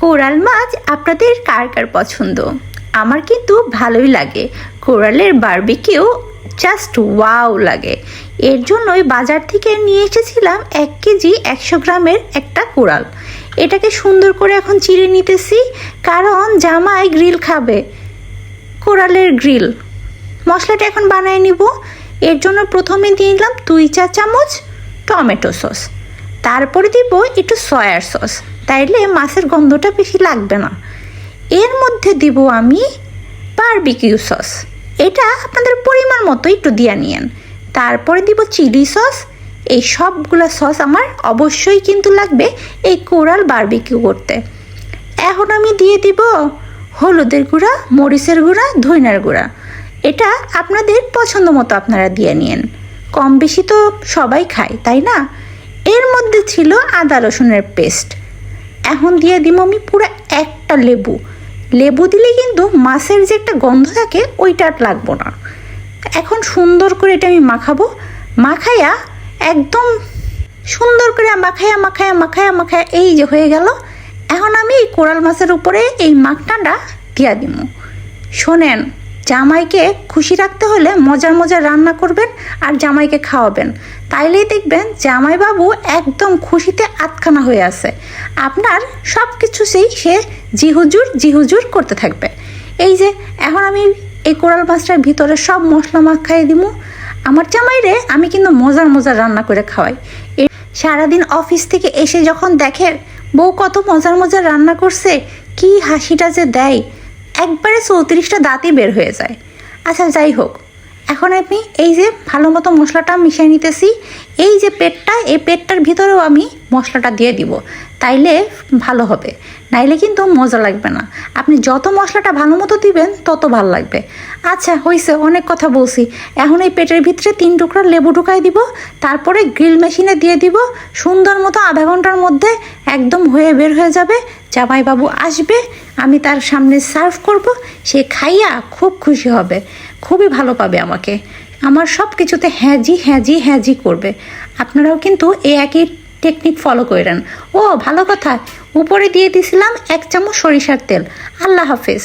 Coral মাছ আপনাদের কার কার পছন্দ? আমার কিন্তু ভালোই লাগে। কোরালের বারবিকিউ জাস্ট ওয়াও লাগে। এর জন্যই বাজার থেকে নিয়ে এসেছিলাম এক কেজি একশো গ্রামের একটা কোরাল। এটাকে সুন্দর করে এখন চিড়ে নিতেছি, কারণ জামাই গ্রিল খাবে। কোরালের গ্রিল। মশলাটা এখন বানিয়ে নিব। এর জন্য প্রথমে দিয়ে নিলাম দুই চা চামচ টমেটো সস। তারপরে দিব একটু সয়ার সস। তাইলে মাছের গন্ধটা বেশি লাগবে না। এর মধ্যে দিব আমি বারবিকিউ সস এটা আপনাদের পরিমাণ মতো একটু দিয়ে নিয়েন। তারপরে দিব চিলি সস এই সবগুলো সস আমার অবশ্যই কিন্তু লাগবে এই কোরাল বারবিকিউ করতে। এখন আমি দিয়ে দিব হলুদের গুঁড়া, মরিচের গুঁড়া, ধইনার গুঁড়া। এটা আপনাদের পছন্দ মতো আপনারা দিয়ে নিন কম বেশি তো সবাই খায়, তাই না? এর মধ্যে ছিল আদা রসুনের পেস্ট এখন দিয়ে দিব আমি পুরো একটা লেবু। লেবু দিলে কিন্তু মাছের যে একটা গন্ধ থাকে, ওইটা আর লাগবো না। এখন সুন্দর করে এটা আমি মাখাবো। মাখাইয়া একদম সুন্দর করে মাখায়া মাখায়া মাখায়া মাখায়া এই যে হয়ে গেল। এখন আমি এই কোরাল মাছের উপরে এই মাখনাটা দিয়া দিব শোনেন জামাইকে খুশি রাখতে হলে মজার মজার রান্না করবেন আর জামাইকে খাওয়াবেন। তাইলেই দেখবেন জামাইবাবু একদম খুশিতে আটখানা হয়ে আছে। আপনার সব কিছু সেই সে জিহুজুর জিহুজুর করতে থাকবে। এই যে, এখন আমি এই কোরাল মাছটার ভিতরে সব মশলা মাখাই দিব আমার জামাইরে আমি কিন্তু মজার মজার রান্না করে খাওয়াই। সারাদিন অফিস থেকে এসে যখন দেখে বউ কত মজার মজার রান্না করছে, কি হাসিটা যে দেয়। একবারে চৌত্রিশটা দাঁতই বের হয়ে যায়। আচ্ছা যাই হোক। এখন আমি এই যে ভালো মতো মশলাটা মিশিয়ে নিতেছি এই যে পেটটা, এই পেটটার ভিতরেও আমি মশলাটা দিয়ে দিব। তাইলে ভালো হবে। নাইলে কিন্তু মজা লাগবে না। আপনি যত মশলাটা ভালো মতো দিবেন, তত ভালো লাগবে। আচ্ছা হয়েছে অনেক কথা বলছি। এখন এই পেটের ভিতরে তিন টুকরা লেবু ঢুকাই দিব, তারপরে গ্রিল মেশিনে দিয়ে দিব। সুন্দর মতো আধা ঘণ্টার মধ্যে একদম হয়ে বের হয়ে যাবে। জামাইবাবু আসবে, আমি তার সামনে সার্ভ করব। সে খাইয়া খুব খুশি হবে। খুবই ভালো পাবে আমাকে। আমার সব কিছুতে হ্যাজি হ্যাজি হ্যাজি করবে। আপনারাও কিন্তু এই একই টেকনিক ফলো করেন। ও, ভালো কথা। উপরে দিয়ে দিছিলাম এক চামচ সরিষার তেল। আল্লাহ হাফেজ।